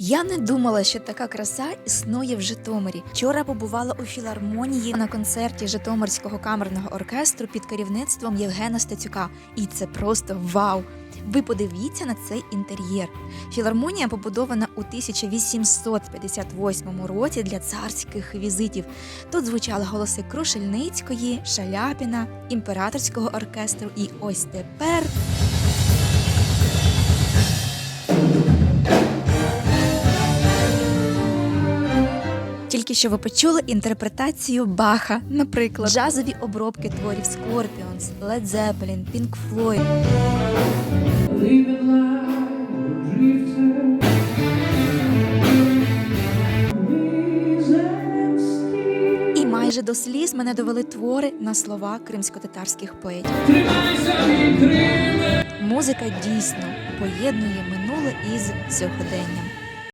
Я не думала, що така краса існує в Житомирі. Вчора побувала у філармонії на концерті Житомирського камерного оркестру під керівництвом Євгена Стецюка. І це просто вау! Ви подивіться на цей інтер'єр. Філармонія побудована у 1858 році для царських візитів. Тут звучали голоси Крушельницької, Шаляпіна, імператорського оркестру. І ось тепер Тільки що ви почули інтерпретацію Баха, наприклад, джазові обробки творів Scorpions, Led Zeppelin, Pink Floyd. І майже до сліз мене довели твори на слова кримсько-татарських поетів. Музика дійсно поєднує минуле із сьогоденням.